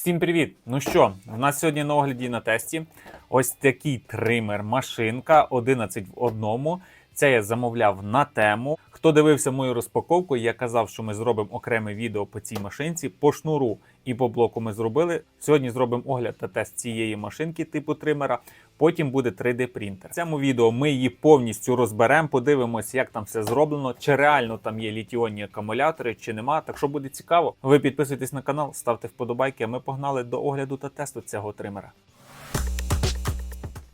Всім привіт! Ну що, в нас сьогодні на огляді на тесті ось такий тример машинка 11 в одному. Це я замовляв на тему. Хто дивився мою розпаковку, я казав, що ми зробимо окреме відео по цій машинці. По шнуру і по блоку ми зробили. Сьогодні зробимо огляд та тест цієї машинки типу тримера. Потім буде 3D принтер. В цьому відео ми її повністю розберемо, подивимося, як там все зроблено, чи реально там є літіонні акумулятори, чи нема. Так що буде цікаво, ви підписуйтесь на канал, ставте вподобайки. А ми погнали до огляду та тесту цього тримера.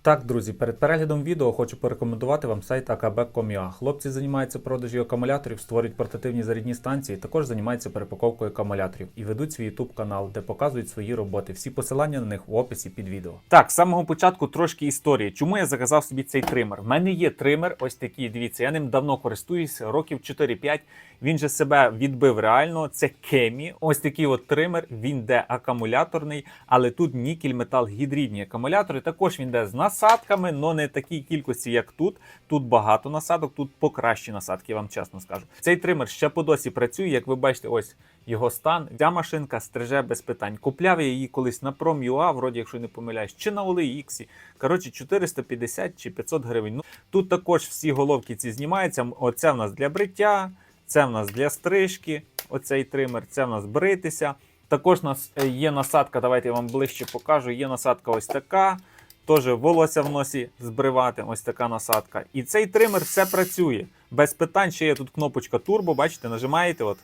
Так, друзі, перед переглядом відео хочу порекомендувати вам сайт akb.com.ua. Хлопці займаються продажі акумуляторів, створюють портативні зарядні станції, також займаються перепаковкою акумуляторів і ведуть свій YouTube канал, де показують свої роботи. Всі посилання на них в описі під відео. Так, з самого початку трошки історії. Чому я заказав собі цей тример? У мене є тример, ось такий. Дивіться, я ним давно користуюся, років 4-5. Він же себе відбив реально. Це Кемі. Ось такий от тример. Він де акумуляторний, але тут нікель метал гідридні акумулятори. Також він де з насадками, але не такій кількості, як тут. Тут багато насадок, тут покращі насадки, я вам чесно скажу. Цей тример ще по досі працює. Як ви бачите, ось його стан. Ця машинка стриже без питань. Купляв я її колись на Prom.ua, вроді, якщо не помиляюсь, чи на OLX. Коротше, 450 чи 500 гривень. Ну, тут також всі головки ці знімаються. Оце в нас для бриття. Це в нас для стрижки, оцей тример, це в нас бритися. Також у нас е, є насадка, давайте я вам ближче покажу. Є насадка ось така. Теж волосся в носі збривати, ось така насадка. І цей тример все працює. Без питань ще є тут кнопочка турбо, бачите, нажимаєте от.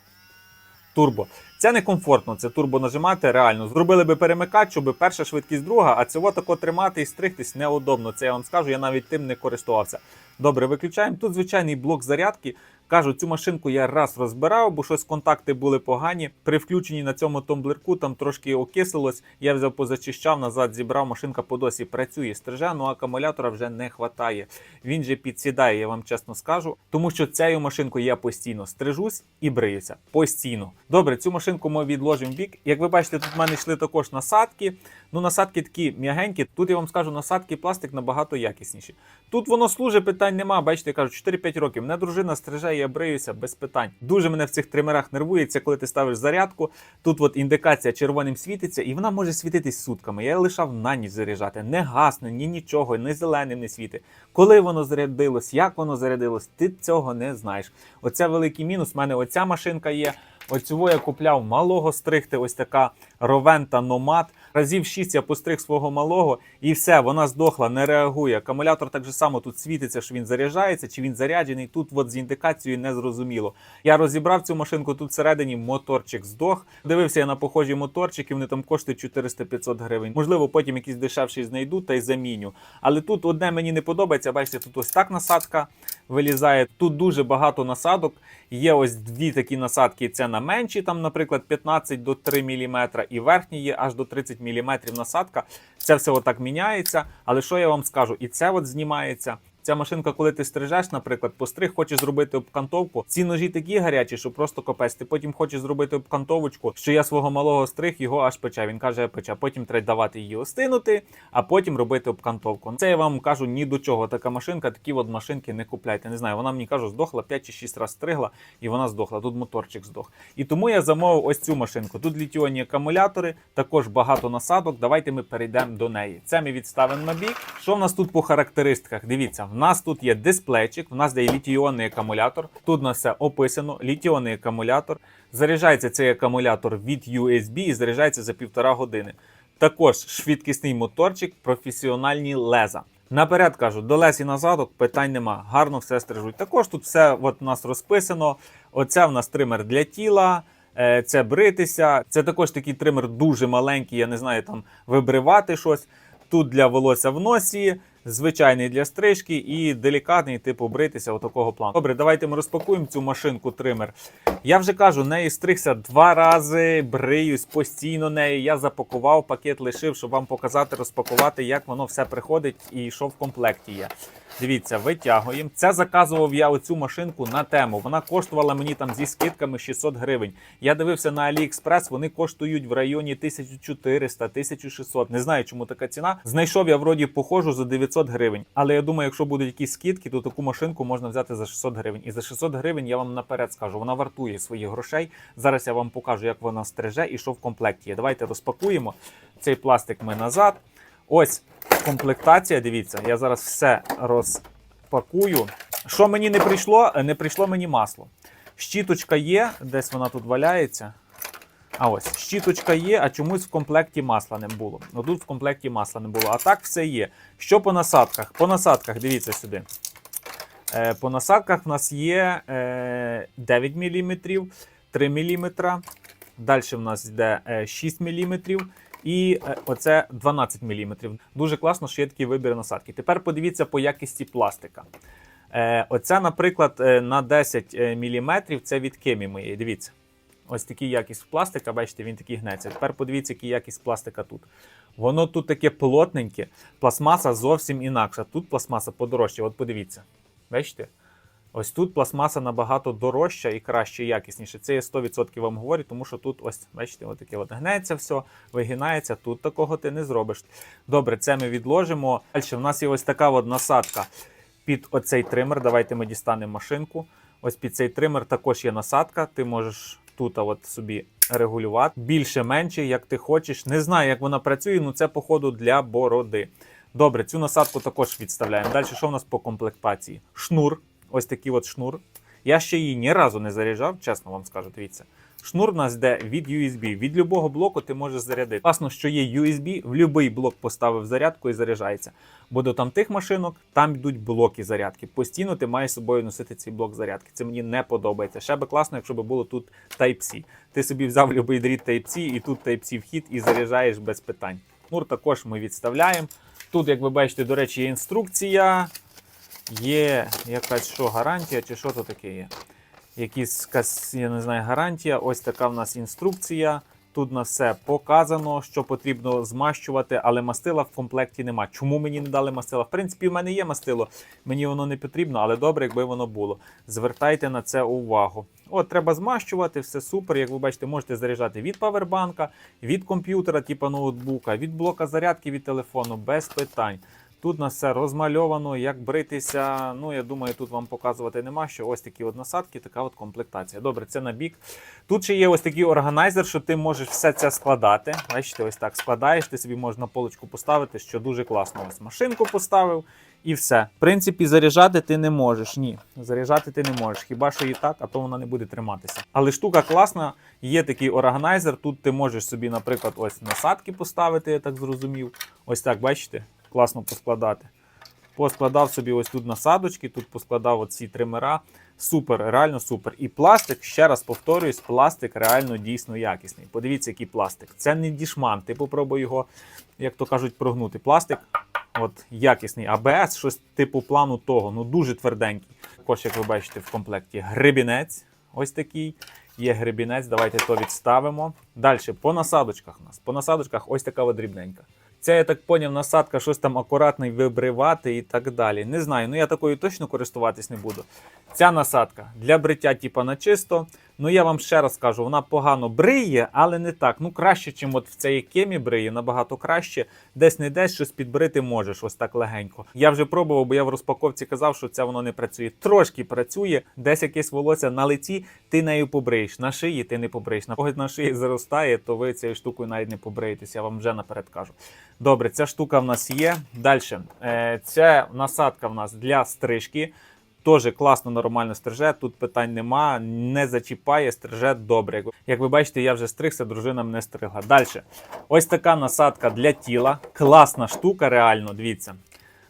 Турбо. Це не комфортно, це турбо нажимати реально. Зробили би перемикач, щоб перша швидкість друга, а цього тако тримати і стригтись неудобно. Це я вам скажу, я навіть тим не користувався. Добре, виключаємо. Тут звичайний блок зарядки. Кажу, цю машинку я раз розбирав, бо щось контакти були погані. При включенні на цьому тумблерку там трошки окислилось. Я взяв позачищав, назад зібрав. Машинка по досі працює. Стриже, ну акумулятора вже не вистачає. Він же підсідає, я вам чесно скажу. Тому що цією машинкою я постійно стрижусь і бриюся. Постійно. Добре, цю машинку ми відложимо в бік. Як ви бачите, тут в мене йшли також насадки. Ну, насадки такі м'ягенькі. Тут я вам скажу, насадки пластик набагато якісніші. Тут воно служить, питань нема. Бачите, я кажу, 4-5 років. Мене дружина стриже, я бриюся без питань. Дуже мене в цих тримерах нервується, коли ти ставиш зарядку. Тут от індикація червоним світиться, і вона може світитись сутками. Я лишав на ніч заряджати. Не гасне, ні нічого, ні зеленим не світить. Коли воно зарядилось, як воно зарядилось, ти цього не знаєш. Оце великий мінус. У мене оця машинка є. Оцього я купляв малого стригти, ось така ровента номад. Разів 6 я постриг свого малого, і все, вона здохла, не реагує. Акумулятор так же само тут світиться, що він заряджається, чи він заряджений. Тут от з індикацією не зрозуміло. Я розібрав цю машинку, тут всередині моторчик здох. Дивився я на похожі моторчики, вони там коштують 400-500 гривень. Можливо, потім якийсь дешевший знайду та й заміню. Але тут одне мені не подобається. Бачите, тут ось так насадка вилізає. Тут дуже багато насадок. Є ось дві такі насадки. Це на менші, там, наприклад, 15 до 3 мм, і верхні є аж до 30 мм насадка. Це все отак міняється. Але що я вам скажу? І це от знімається. Ця машинка, коли ти стрижеш, наприклад, постриг, хочеш зробити обкантовку. Ці ножі такі гарячі, що просто капець. Ти потім хочеш зробити обкантовочку, що я свого малого стриг, його аж пече. Він каже, пече. Потім треба давати її остинути, а потім робити обкантовку. Це я вам кажу ні до чого. Така машинка, такі от машинки не купляйте. Не знаю, вона мені кажу, здохла 5 чи 6 разів стригла, і вона здохла. Тут моторчик здох. І тому я замовив ось цю машинку. Тут літіонні акумулятори, також багато насадок. Давайте ми перейдемо до неї. Це ми відставимо на бік. Що в нас тут по характеристиках? Дивіться. В нас тут є дисплейчик, в нас є літіонний акумулятор. Тут у нас все описано. Літіонний акумулятор. Заряджається цей акумулятор від USB і заряджається за півтора години. Також швидкісний моторчик, професіональні леза. Наперед кажу, до лес і назадок питань нема. Гарно все стрижуть. Також тут все от у нас розписано. Оце в нас тример для тіла. е, Це бритися. Це також такий тример дуже маленький, я не знаю, там вибривати щось. Тут для волосся в носі, звичайний для стрижки і делікатний, типу бритися отакого плану. Добре, давайте ми розпакуємо цю машинку тример. Я вже кажу, неї стригся два рази, бриюсь постійно нею. Я запакував, пакет лишив, щоб вам показати, розпакувати, як воно все приходить і що в комплекті є. Дивіться, витягуємо. Це заказував я оцю машинку на тему. Вона коштувала мені там зі скидками 600 гривень. Я дивився на AliExpress, вони коштують в районі 1400-1600. Не знаю, чому така ціна. Знайшов я вроді похожу за 900 гривень. Але я думаю, якщо будуть якісь скидки, то таку машинку можна взяти за 600 гривень. І за 600 гривень я вам наперед скажу, вона вартує своїх грошей. Зараз я вам покажу, як вона стриже і що в комплекті є. Давайте розпакуємо цей пластик. Ми назад. Ось комплектація. Дивіться, я зараз все розпакую. Що мені не прийшло? Не прийшло мені масло. Щіточка є, десь вона тут валяється. А ось щіточка є, а чомусь в комплекті масла не було. Ну тут в комплекті масла не було. А так все є. Що по насадках? По насадках, дивіться сюди. Е, по насадках в нас є е, 9 мм, 3 мм. Далі в нас йде е, 6 мм. І е, оце 12 мм. Дуже класно, що є такий вибір насадки. Тепер подивіться по якості пластика. Е, оце, наприклад, е, на 10 мм це від кемі моєї. Дивіться. Ось такий якість пластика, бачите, він такий гнеться. Тепер подивіться, який якість пластика тут. Воно тут таке плотненьке, пластмаса зовсім інакша. Тут пластмаса подорожча. От подивіться. Бачите? Ось тут пластмаса набагато дорожча і краще, якісніше. Це я 100% вам говорю, тому що тут ось, бачите, от таке от гнеться все, вигинається. Тут такого ти не зробиш. Добре, це ми відложимо. Далі в нас є ось така от насадка під оцей тример. Давайте ми дістанемо машинку. Ось під цей тример також є насадка. Ти можеш тут от собі регулювати. Більше, менше, як ти хочеш. Не знаю, як вона працює, але це, походу, для бороди. Добре, цю насадку також відставляємо. Далі, що в нас по комплектації? Шнур. Ось такий от шнур. Я ще її ні разу не заряджав, чесно вам скажу, дивіться. Шнур у нас йде від USB. Від любого блоку ти можеш зарядити. Класно, що є USB, в будь-який блок поставив зарядку і заряджається. Бо до там тих машинок там йдуть блоки зарядки. Постійно ти маєш з собою носити цей блок зарядки. Це мені не подобається. Ще би класно, якщо б було тут Type-C. Ти собі взяв будь-який дріт Type-C і тут Type-C вхід і заряджаєш без питань. Шнур також ми відставляємо. Тут, як ви бачите, до речі, є інструкція. Є якась що гарантія, чи що то таке є? Якісь я не знаю, гарантія. Ось така в нас інструкція. Тут на все показано, що потрібно змащувати, але мастила в комплекті нема. Чому мені не дали мастила? В принципі, в мене є мастило, мені воно не потрібно, але добре, якби воно було. Звертайте на це увагу. От, треба змащувати, все супер. Як ви бачите, можете заряджати від павербанка, від комп'ютера, типу ноутбука, від блока зарядки від телефону, без питань. Тут на все розмальовано, як бритися. Ну, я думаю, тут вам показувати нема, що ось такі от насадки, така от комплектація. Добре, це на бік. Тут ще є ось такий органайзер, що ти можеш все це складати. Бачите, ось так складаєш, ти собі можеш на полочку поставити, що дуже класно. Ось машинку поставив і все. В принципі, заряджати ти не можеш. Ні, заряджати ти не можеш. Хіба що і так, а то вона не буде триматися. Але штука класна, є такий органайзер. Тут ти можеш собі, наприклад, ось насадки поставити, я так зрозумів. Ось так, бачите? Класно поскладати. Поскладав собі ось тут насадочки, тут поскладав оці тримера. Супер, реально супер. І пластик, ще раз повторююсь, пластик реально дійсно якісний. Подивіться, який пластик. Це не дішман. Ти попробуй його, як то кажуть, прогнути. Пластик от якісний. АБС, щось типу плану того. Ну дуже тверденький. Також, як ви бачите, в комплекті гребінець. Ось такий. Є гребінець, давайте то відставимо. Далі, по насадочках у нас. По насадочках ось така дрібненька. Це, я так поняв, насадка щось там акуратно вибривати і так далі. Не знаю, ну я такою точно користуватись не буду. Ця насадка для бриття, типа на чисто. Ну я вам ще раз кажу, вона погано бриє, але не так. Ну краще, чим от в цій кемі бриє, набагато краще. Десь не десь щось підбрити можеш, ось так легенько. Я вже пробував, бо я в розпаковці казав, що це воно не працює. Трошки працює, десь якесь волосся на лиці, ти нею побриєш. На шиї ти не побриєш. На когось на шиї заростає, то ви цією штукою навіть не побриєтесь. Я вам вже наперед кажу. Добре, ця штука в нас є. Далі. Е, Ця насадка в нас для стрижки. Теж класно, нормально стриже, тут питань нема, не зачіпає, стриже добре. Як ви бачите, я вже стригся, дружина мене стригла. Далі. Ось така насадка для тіла. Класна штука, реально, дивіться.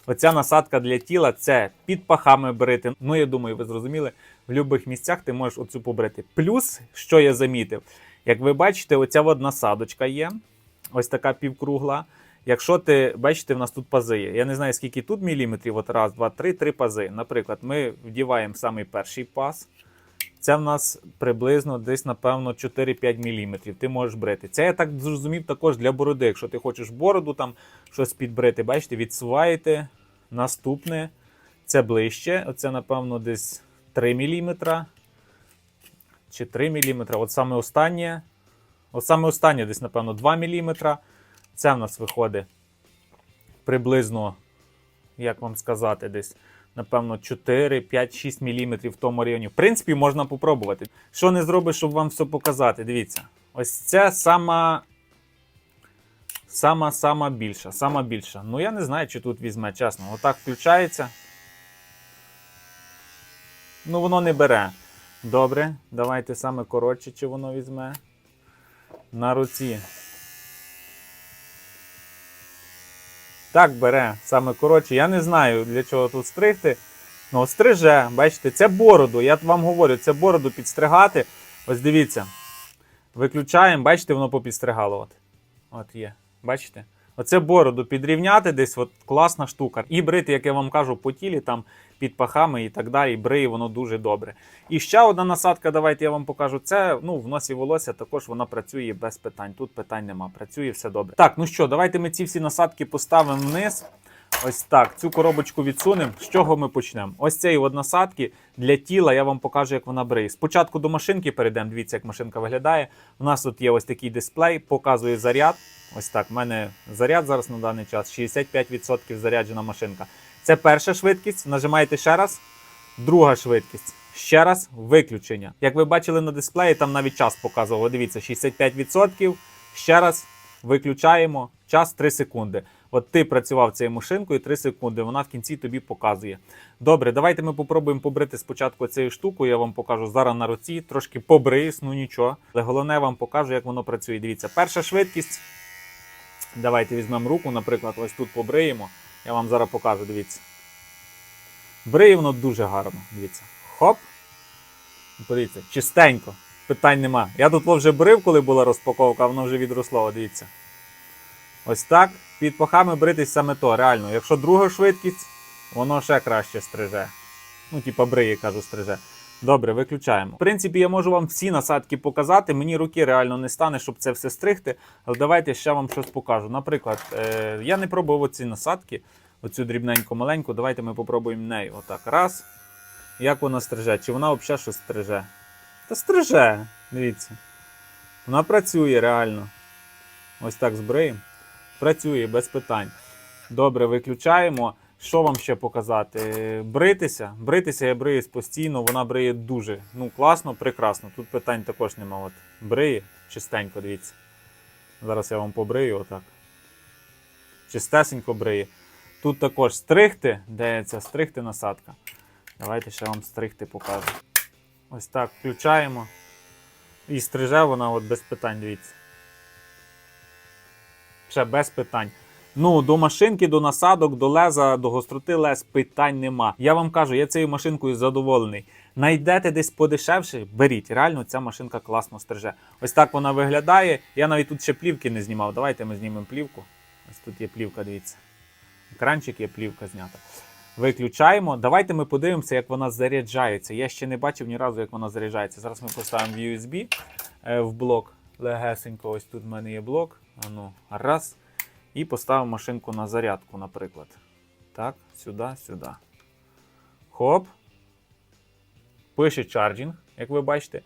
Оця насадка для тіла це під пахами брити. Ну, я думаю, ви зрозуміли, в будь-яких місцях ти можеш оцю побрити. Плюс, що я замітив, як ви бачите, оця от насадочка є. Ось така півкругла. Якщо ти бачите, в нас тут пази є. Я не знаю, скільки тут міліметрів. От раз, два, три, три пази. Наприклад, ми вдіваємо самий перший паз. Це в нас приблизно десь, напевно, 4-5 мм. Ти можеш брити. Це я так зрозумів також для бороди. Якщо ти хочеш бороду там щось підбрити, бачите, відсуваєте наступне. Це ближче. Оце, напевно, десь 3 мм. Чи 3 мм. От саме останнє. От саме останнє десь, напевно, 2 мм. Це в нас виходить приблизно, як вам сказати, десь, напевно, 4, 5, 6 мм в тому районі. В принципі, можна попробувати. Що не зробиш, щоб вам все показати? Дивіться. Ось це сама. Сама сама більша. Сама більша. Ну, я не знаю, чи тут візьме, чесно. Отак включається. Ну, воно не бере. Добре, давайте саме коротше, чи воно візьме. На руці. Так бере, саме коротше. Я не знаю, для чого тут стригти. Ну, стриже, бачите, це бороду. Я вам говорю, це бороду підстригати. Ось дивіться. Виключаємо, бачите, воно попідстригало. От, от є. Бачите? Оце бороду підрівняти десь, от класна штука. І брити, як я вам кажу, по тілі, там під пахами і так далі. Бриє воно дуже добре. І ще одна насадка, давайте я вам покажу. Це ну, в носі волосся також вона працює без питань. Тут питань нема. Працює все добре. Так, ну що, давайте ми ці всі насадки поставимо вниз. Ось так, цю коробочку відсунемо. З чого ми почнемо? Ось цієї от насадки для тіла я вам покажу, як вона бриє. Спочатку до машинки перейдемо. Дивіться, як машинка виглядає. У нас тут є ось такий дисплей, показує заряд. Ось так, в мене заряд зараз на даний час 65% заряджена машинка. Це перша швидкість. Нажимаєте ще раз. Друга швидкість. Ще раз виключення. Як ви бачили на дисплеї, там навіть час показував. Дивіться, 65%. Ще раз виключаємо. Час 3 секунди. От ти працював цією машинкою 3 секунди, вона в кінці тобі показує. Добре, давайте ми попробуємо побрити спочатку цією штукою. Я вам покажу зараз на руці, трошки побриюсь, ну нічого. Але головне, я вам покажу, як воно працює. Дивіться, перша швидкість. Давайте візьмемо руку, наприклад, ось тут побриємо. Я вам зараз покажу, дивіться. Бриє воно дуже гарно. Дивіться. Хоп. Подивіться, чистенько. Питань нема. Я тут вже брив, коли була розпаковка, воно вже відросло, дивіться. Ось так. Під пахами бритись саме то, реально. Якщо друга швидкість, воно ще краще стриже. Ну, типа бриє, кажу, стриже. Добре, виключаємо. В принципі, я можу вам всі насадки показати. Мені руки реально не стане, щоб це все стригти. Але давайте ще вам щось покажу. Наприклад, е- я не пробував ці насадки, оцю дрібненьку маленьку. Давайте ми попробуємо нею. Отак. Раз. Як вона стриже? Чи вона взагалі щось стриже? Та стриже, дивіться. Вона працює реально. Ось так збриємо. Працює без питань. Добре, виключаємо. Що вам ще показати? Бритися. Бритися я бриюсь постійно, вона бриє дуже ну, класно, прекрасно. Тут питань також нема. От Бриє чистенько, дивіться. Зараз я вам побрию отак. Чистесенько бриє. Тут також стригти, де ця стригти насадка. Давайте ще вам стригти покажу. Ось так включаємо. І стриже вона от без питань, дивіться. Ще без питань. Ну, до машинки, до насадок, до леза, до гостроти лез питань нема. Я вам кажу, я цією машинкою задоволений. Найдете десь подешевше, беріть. Реально ця машинка класно стриже. Ось так вона виглядає. Я навіть тут ще плівки не знімав. Давайте ми знімемо плівку. Ось тут є плівка, дивіться. Екранчик є плівка знята. Виключаємо. Давайте ми подивимося, як вона заряджається. Я ще не бачив ні разу, як вона заряджається. Зараз ми поставимо в USB е, в блок. Легесенько, ось тут в мене є блок. А ну, раз. І поставимо машинку на зарядку, наприклад. Так, сюди, сюди. Хоп. Пише чарджинг, як ви бачите,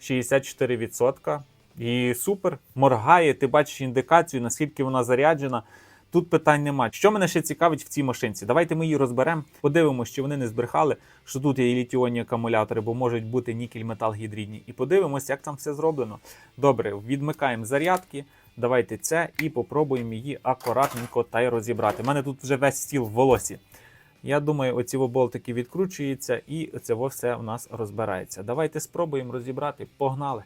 64%. І супер. Моргає, ти бачиш індикацію, наскільки вона заряджена. Тут питань нема. Що мене ще цікавить в цій машинці? Давайте ми її розберемо, подивимося, чи вони не збрехали, що тут є літіонні акумулятори, бо можуть бути нікель метал гідридні. І подивимося, як там все зроблено. Добре, відмикаємо зарядки. Давайте це і попробуємо її акуратненько та й розібрати. У мене тут вже весь стіл в волосі. Я думаю, оці болтики відкручуються і це все у нас розбирається. Давайте спробуємо розібрати. Погнали!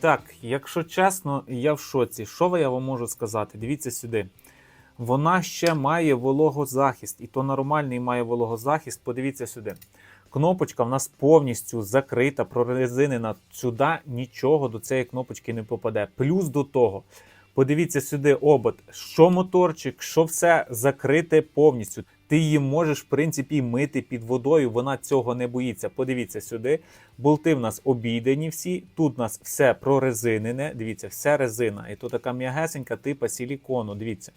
Так, якщо чесно, я в шоці. Що я вам можу сказати? Дивіться сюди. Вона ще має вологозахист, і то нормальний має вологозахист. Подивіться сюди. Кнопочка в нас повністю закрита, прорезинена. Сюди нічого до цієї кнопочки не попаде. Плюс до того, подивіться сюди обод, що моторчик, що все закрите повністю. Ти її можеш, в принципі, мити під водою. Вона цього не боїться. Подивіться сюди. Болти в нас обійдені всі. Тут у нас все прорезинене. Дивіться, все резина. І тут така м'ягесенька типа силікону. Дивіться.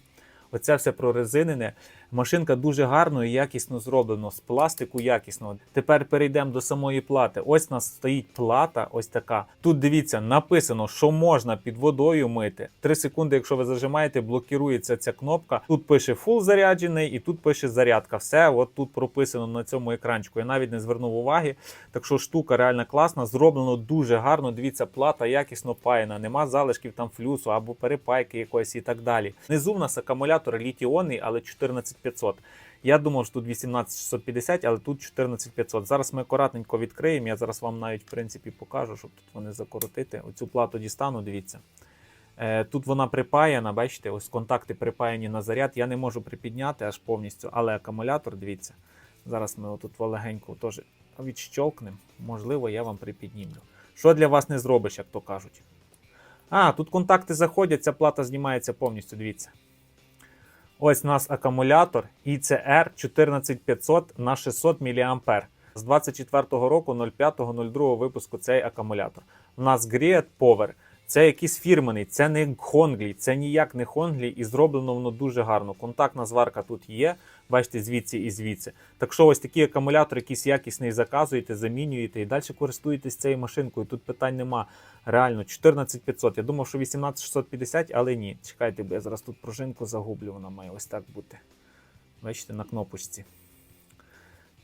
Оце все прорезинене. Машинка дуже гарно і якісно зроблено, з пластику якісно. Тепер перейдемо до самої плати. Ось у нас стоїть плата, ось така. Тут дивіться, написано, що можна під водою мити. Три секунди, якщо ви зажимаєте, блокірується ця кнопка. Тут пише фул заряджений, і тут пише зарядка. Все, от тут прописано на цьому екранчику. Я навіть не звернув уваги. Так що штука реально класна, зроблено дуже гарно. Дивіться, плата якісно паяна, нема залишків там флюсу або перепайки якоїсь і так далі. Внизу в нас акумулятор літіонний, але 14500. Я думав, що тут 18650, але тут 14500. Зараз ми акуратненько відкриємо. Я зараз вам навіть в принципі покажу, щоб тут вони закоротити. Оцю плату дістану, дивіться. Е, Тут вона припаяна, бачите, ось контакти припаяні на заряд. Я не можу припідняти аж повністю, але акумулятор, дивіться. Зараз ми отут легенько теж відщолкнемо. Можливо, я вам припіднімлю. Що для вас не зробиш, як то кажуть. А, тут контакти заходять, ця плата знімається повністю, дивіться. Ось у нас акумулятор ICR 14500 на 600 мА. З 24 року 05.02 випуску цей акумулятор. У нас Great Power. Це якийсь фірменний, це не Хонглі, це ніяк не Хонглі, і зроблено воно дуже гарно. Контактна зварка тут є, бачите, звідси і звідси. Так що ось такий акумулятор, якийсь якісний заказуєте, замінюєте і далі користуєтесь цією машинкою. Тут питань нема. Реально, 14500. Я думав, що 18650, але ні. Чекайте, бо я зараз тут пружинку загублю, вона має ось так бути. Бачите, на кнопочці.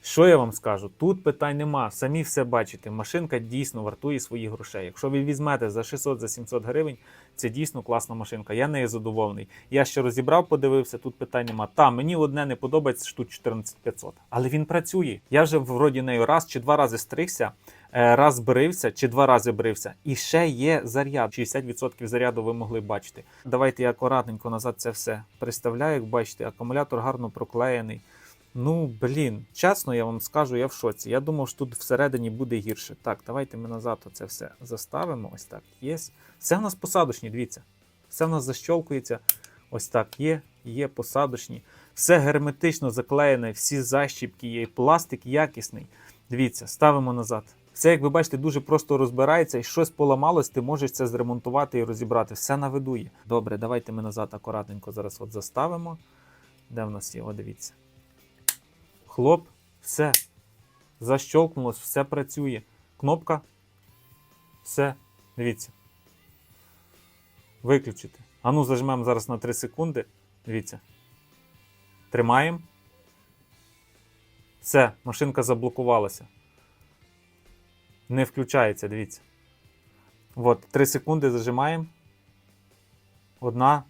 Що я вам скажу? Тут питань нема. Самі все бачите. Машинка дійсно вартує своїх грошей. Якщо ви візьмете за 600 за 700 гривень, це дійсно класна машинка. Я нею задоволений. Я ще розібрав, подивився, тут питань нема. Та мені одне не подобається, тут 14500. Але він працює. Я вже вроді нею раз чи два рази стригся, е, раз брився чи два рази брився. І ще є заряд. 60% заряду ви могли бачити. Давайте я акуратненько назад це все приставляю. Як бачите, акумулятор гарно проклеєний. Ну, блін, чесно, я вам скажу, я в шоці. Я думав, що тут всередині буде гірше. Так, давайте ми назад це все заставимо. Ось так. Є. Все в нас посадочні, дивіться. Все в нас защолкується. Ось так є, є посадочні. Все герметично заклеєне, всі защіпки є, пластик якісний. Дивіться, ставимо назад. Все, як ви бачите, дуже просто розбирається, і щось поламалось, ти можеш це зремонтувати і розібрати. Все на виду є. Добре, давайте ми назад акуратненько зараз от заставимо. Де в нас є? О, дивіться. Хлоп, все. Защолкнулось, все працює. Кнопка. Все. Дивіться. Виключити. Ану, зажмемо зараз на 3 секунди. Дивіться. Тримаємо. Все, машинка заблокувалася. Не включається, дивіться. От, 3 секунди зажимаємо. Одна.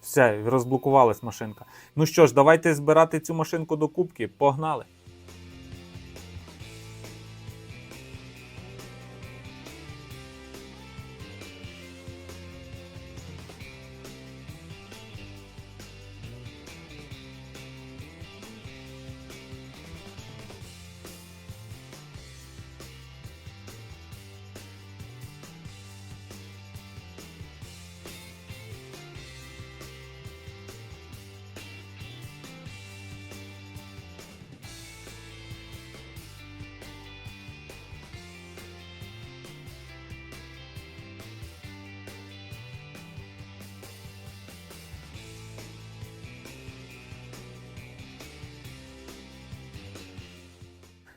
Все, розблокувалась машинка. Ну що ж, давайте збирати цю машинку до кубки. Погнали!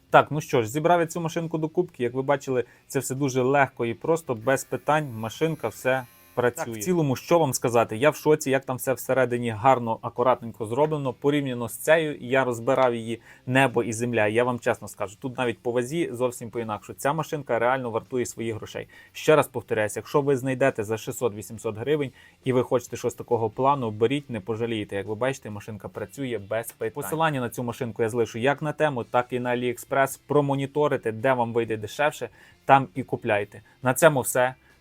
Так, ну що ж, зібрав я цю машинку до кубки. Як ви бачили, це все дуже легко і просто, без питань. Машинка все працює. Так, в цілому, що вам сказати? Я в шоці, як там все всередині гарно, акуратненько зроблено. Порівняно з цією, я розбирав її небо і земля. Я вам чесно скажу, тут навіть по вазі зовсім по-інакше. Ця машинка реально вартує своїх грошей. Ще раз повторяюся, якщо ви знайдете за 600-800 гривень і ви хочете щось такого плану, беріть, не пожалієте. Як ви бачите, машинка працює без питань. Посилання на цю машинку я залишу як на тему, так і на AliExpress. Промоніторите, де вам вийде дешевше, там і купляйте. На цьому все.